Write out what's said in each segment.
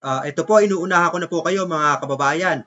Ah, ito po, inuunahan ko na po kayo mga kababayan.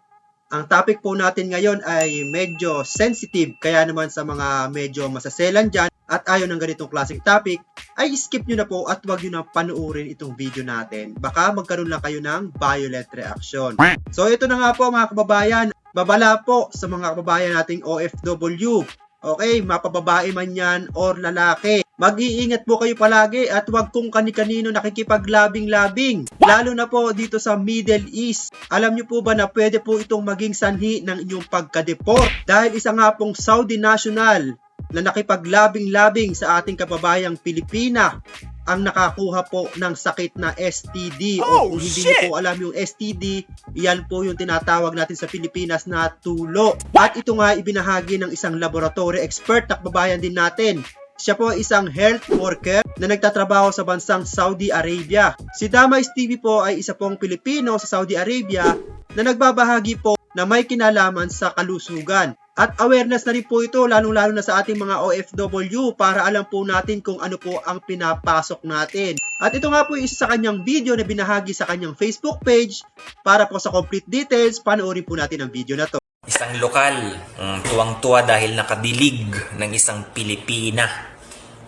Ang topic po natin ngayon ay medyo sensitive, kaya naman sa mga medyo masaselan dyan at ayaw ng ganitong klaseng topic, ay skip nyo na po at huwag nyo na panuorin itong video natin. Baka magkaroon lang kayo ng violent reaction. So ito na nga po mga kababayan, babala po sa mga kababayan nating OFW. Okay, mapababae man yan or lalaki. Mag-iingat po kayo palagi at huwag kung kani-kanino nakikipaglabing-labing. Lalo na po dito sa Middle East. Alam niyo po ba na pwede po itong maging sanhi ng inyong pagka-deport? Dahil isa nga pong Saudi national na nakipaglabing-labing sa ating kababayang Pilipina ang nakakuha po ng sakit na STD o kung hindi niyo po alam yung STD, yan po yung tinatawag natin sa Pilipinas na tulo. At ito nga ibinahagi ng isang laboratory expert na kababayan din natin. Siya po isang health worker na nagtatrabaho sa bansang Saudi Arabia. Si Damay Stevie po ay isa pong Pilipino sa Saudi Arabia na nagbabahagi po na may kinalaman sa kalusugan. At awareness na rin po ito lalong-lalo na sa ating mga OFW para alam po natin kung ano po ang pinapasok natin. At ito nga po yung isa sa kanyang video na binahagi sa kanyang Facebook page. Para po sa complete details, panoorin po natin ang video na to. Isang lokal, mm, tuwang-tuwa dahil nakadilig ng isang Pilipina.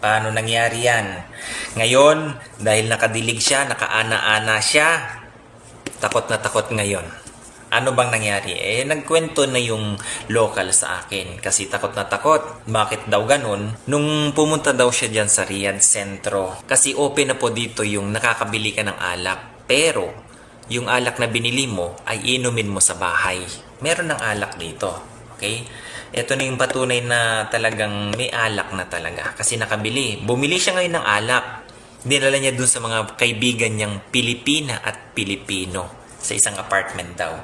Paano nangyari yan? Ngayon, dahil nakadilig siya, nakaana-ana siya, takot na takot ngayon. Ano bang nangyari? Eh, nagkwento na yung local sa akin kasi takot na takot. Bakit daw ganun? Nung pumunta daw siya dyan sa Riyadh Centro, kasi open na po dito yung nakakabili ka ng alak. Pero, yung alak na binili mo ay inumin mo sa bahay. Meron ng alak dito. Okay? Ito na yung patunay na talagang may alak na talaga. Kasi nakabili. Bumili siya ngayon ng alak. Dinala niya dun sa mga kaibigan niyang Pilipina at Pilipino sa isang apartment daw.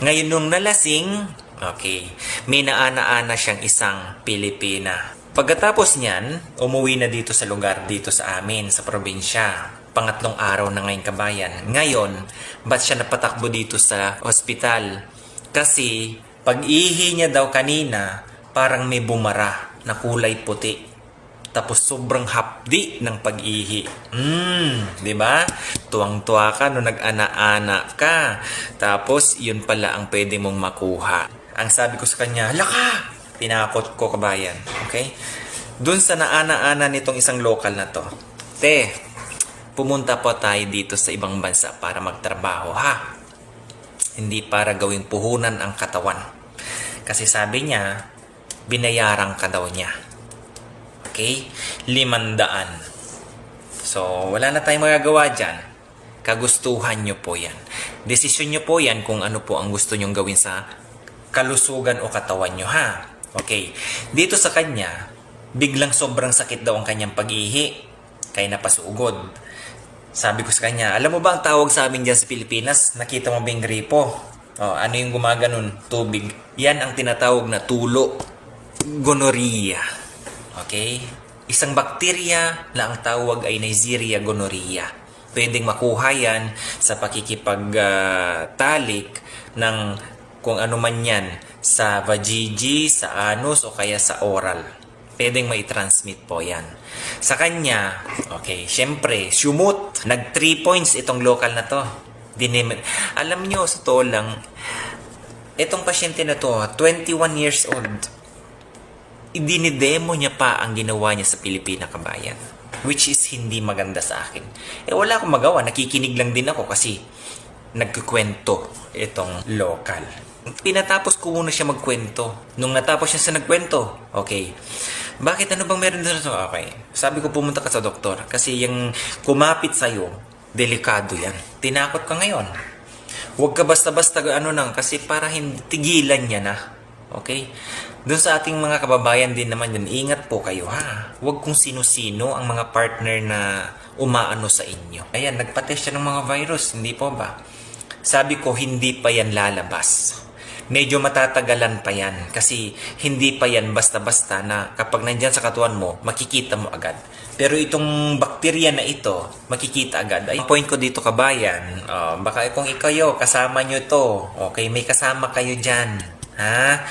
Ngayon nung nalasing, okay, may naana-ana siyang isang Pilipina. Pagkatapos niyan, umuwi na dito sa lugar dito sa amin, sa probinsya. Pangatlong araw na ngayon kabayan. Ngayon, ba't siya napatakbo dito sa ospital? Kasi, pag-ihi niya daw kanina, parang may bumara na kulay puti. Tapos sobrang hapdi ng pag-ihi. Mm, 'di ba? Tuwang-tuwa ka no nag-ana-ana ka. Tapos yun pala ang pwede mong makuha. Ang sabi ko sa kanya, "Hala ka!" Tinakot ko kabayan. Okay? Doon sa naana-ana nitong isang local na to. Te, pumunta po tayo dito sa ibang bansa para magtrabaho, ha? Hindi para gawing puhunan ang katawan. Kasi sabi niya, binayaran ka daw niya. Okay? Limandaan. So, wala na tayong magagawa dyan. Kagustuhan nyo po yan. Desisyon nyo po yan kung ano po ang gusto nyong gawin sa kalusugan o katawan nyo, ha? Okay. Dito sa kanya, biglang sobrang sakit daw ang kanyang pag-ihi. Kaya napasugod. Sabi ko sa kanya, alam mo ba ang tawag sa amin dyan sa Pilipinas? Nakita mo ba yung gripo? Oh, ano yung gumaganon? Tubig. Yan ang tinatawag na tulo. Gonorrhea. Okay? Isang bakterya na ang tawag ay Neisseria gonorrhea. Pwedeng makuha yan sa pakikipagtalik ng kung ano man yan sa vagigi, sa anus o kaya sa oral. Pwedeng may transmit po yan. Sa kanya, okay, syempre, sumut. Nag 3 points itong local na to. Dinim Alam nyo, sa to lang, itong pasyente na to, 21 years old, idinidemo niya pa ang ginawa niya sa Pilipina kabayan. Which is hindi maganda sa akin. Eh wala akong magawa, nakikinig lang din ako kasi nagkukwento itong local. Pinatapos ko muna siya magkwento. Nung natapos siya sa nagkwento, okay, bakit ano bang meron dito? Okay, sabi ko pumunta ka sa doktor kasi yung kumapit sa'yo, delikado yan. Tinakot ka ngayon. Huwag ka basta-basta ano nang kasi para hindi tigilan niya na. Okay? Doon sa ating mga kababayan din naman yun, ingat po kayo ha. Huwag kung sino-sino ang mga partner na umaano sa inyo. Ayan, nagpa-test siya ng mga virus, hindi po ba? Sabi ko, hindi pa yan lalabas. Medyo matatagalan pa yan kasi hindi pa yan basta-basta na kapag nandyan sa katawan mo, makikita mo agad. Pero itong bakterya na ito, makikita agad. Ay, point ko dito kabayan, oh, baka kung ikayo, kasama nyo to. Okay, may kasama kayo dyan ha?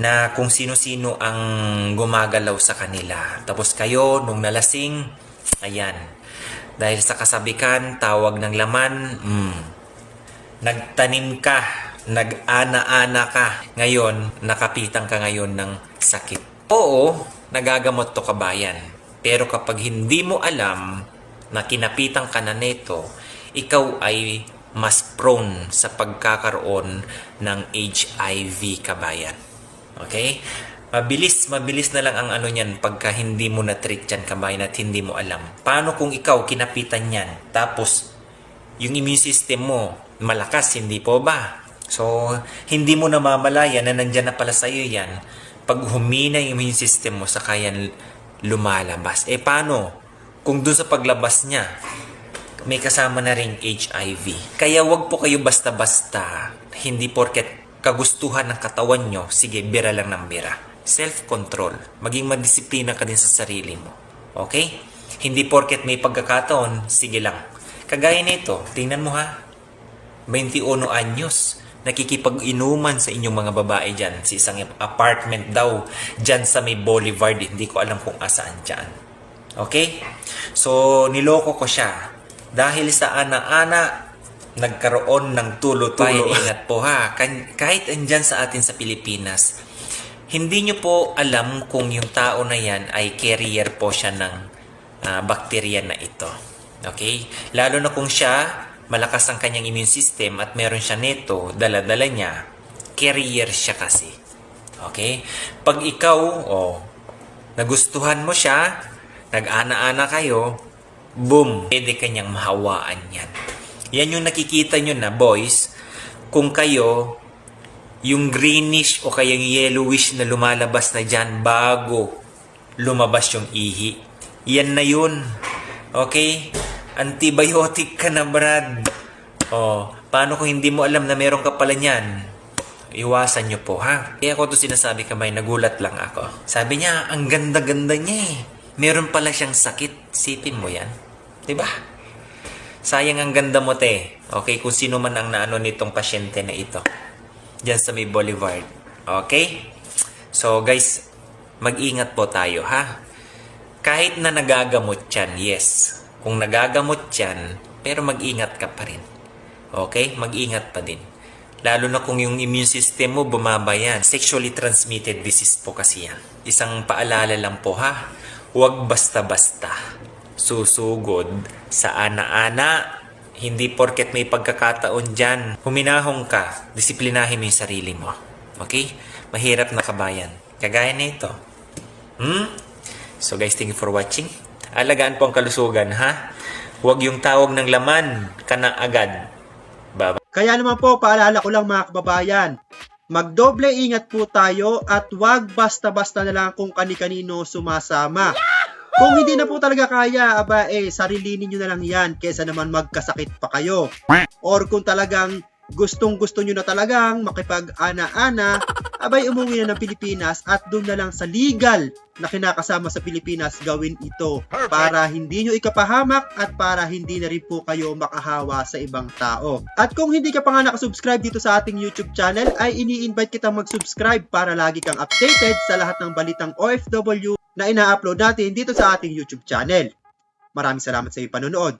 Na kung sino-sino ang gumagalaw sa kanila. Tapos kayo, nung nalasing, ayan. Dahil sa kasabikan, tawag ng laman, mm, nagtanim ka, nag-ana-ana ka, ngayon, nakapitan ka ngayon ng sakit. Oo, nagagamot to kabayan. Pero kapag hindi mo alam na kinapitan ka na neto, ikaw ay mas prone sa pagkakaroon ng HIV kabayan. Okay? Mabilis, mabilis na lang ang ano niyan pagka hindi mo na-treat yan kabayan at hindi mo alam. Paano kung ikaw kinapitan yan, tapos yung immune system mo malakas, hindi po ba? So, hindi mo namamalaya na nandyan na pala sa'yo yan. Pag humina yung immune system mo, saka yan lumalabas. Eh, paano? Kung dun sa paglabas niya, may kasama na ring HIV. Kaya wag po kayo basta-basta, hindi porket kagustuhan ng katawan nyo, sige, bira lang ng bira. Self-control. Maging madisiplina ka din sa sarili mo. Okay? Hindi porket may pagkakataon, sige lang. Kagaya nito, tingnan mo ha. 21 anyos. Nakikipag-inuman sa inyong mga babae dyan. Sa isang apartment daw. Dyan sa may boulevard. Hindi ko alam kung asaan dyan. Okay? So, niloko ko siya. Dahil sa ana-ana, nagkaroon ng tulo-tulo. ingat po ha. Kahit andyan sa atin sa Pilipinas, hindi nyo po alam kung yung tao na yan ay carrier po siya ng ah, bakterya na ito. Okay? Lalo na kung siya, malakas ang kanyang immune system at meron siya neto, dala-dala niya, carrier siya kasi. Okay? Pag ikaw, oh, nagustuhan mo siya, nag-ana-ana kayo, boom, pwede kanyang mahawaan yan. Yan yung nakikita nyo na, boys, kung kayo, yung greenish o kaya yung yellowish na lumalabas na dyan bago lumabas yung ihi. Yan na yun. Okay? Antibiotic ka na, Brad. Oh, paano kung hindi mo alam na meron ka pala niyan? Iwasan nyo po, ha? Kaya ako to sinasabi kamay, nagulat lang ako. Sabi niya, ang ganda-ganda niya eh. Meron pala siyang sakit. Sipin mo yan. ba? Sayang ang ganda mo, te. Okay, kung sino man ang naano nitong pasyente na ito. Diyan sa may boulevard. Okay? So, guys, mag-ingat po tayo, ha? Kahit na nagagamot yan, yes. Kung nagagamot yan, pero mag-ingat ka pa rin. Okay? Mag-ingat pa din. Lalo na kung yung immune system mo bumaba yan. Sexually transmitted disease po kasi yan. Isang paalala lang po ha. Huwag basta-basta. Susugod sa ana-ana. Hindi porket may pagkakataon dyan. Huminahong ka. Disiplinahin mo yung sarili mo. Okay? Mahirap na kabayan. Kagaya nito. Hmm? So guys, thank you for watching. Alagaan po ang kalusugan, ha? Huwag yung tawag ng laman ka na agad. Bye Kaya naman po, paalala ko lang mga kababayan, magdoble ingat po tayo at wag basta-basta na lang kung kani-kanino sumasama. Kung hindi na po talaga kaya, aba eh, sarilinin nyo na lang yan kesa naman magkasakit pa kayo. Or kung talagang gustong gusto nyo na talagang makipag-ana-ana, abay umuwi na ng Pilipinas at doon na lang sa legal na kinakasama sa Pilipinas gawin ito para hindi nyo ikapahamak at para hindi na rin po kayo makahawa sa ibang tao. At kung hindi ka pa nga nakasubscribe dito sa ating YouTube channel, ay ini-invite kitang mag-subscribe para lagi kang updated sa lahat ng balitang OFW na ina-upload natin dito sa ating YouTube channel. Maraming salamat sa iyong panonood.